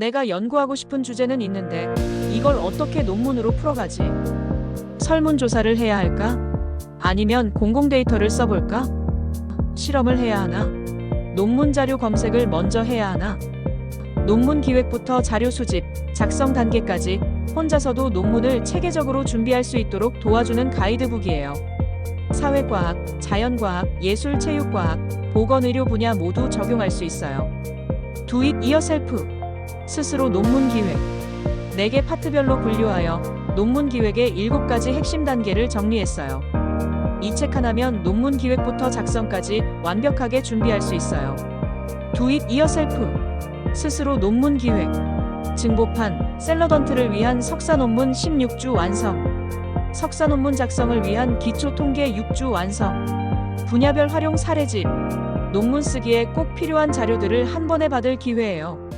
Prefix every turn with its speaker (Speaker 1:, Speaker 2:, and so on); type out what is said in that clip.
Speaker 1: 내가 연구하고 싶은 주제는 있는데 이걸 어떻게 논문으로 풀어가지? 설문조사를 해야 할까? 아니면 공공 데이터를 써볼까? 실험을 해야 하나? 논문 자료 검색을 먼저 해야 하나? 논문 기획부터 자료 수집, 작성 단계까지 혼자서도 논문을 체계적으로 준비할 수 있도록 도와주는 가이드북이에요. 사회과학, 자연과학, 예술, 체육과학, 보건의료 분야 모두 적용할 수 있어요. Do it yourself. 스스로 논문 기획. 4개 파트별로 분류하여 논문 기획의 7가지 핵심 단계를 정리했어요. 이 책 하나면 논문 기획부터 작성까지 완벽하게 준비할 수 있어요. Do yourself. 스스로 논문 기획. 증보판, 셀러던트를 위한 석사 논문 16주 완성. 석사 논문 작성을 위한 기초 통계 6주 완성. 분야별 활용 사례집. 논문 쓰기에 꼭 필요한 자료들을 한 번에 받을 기회예요.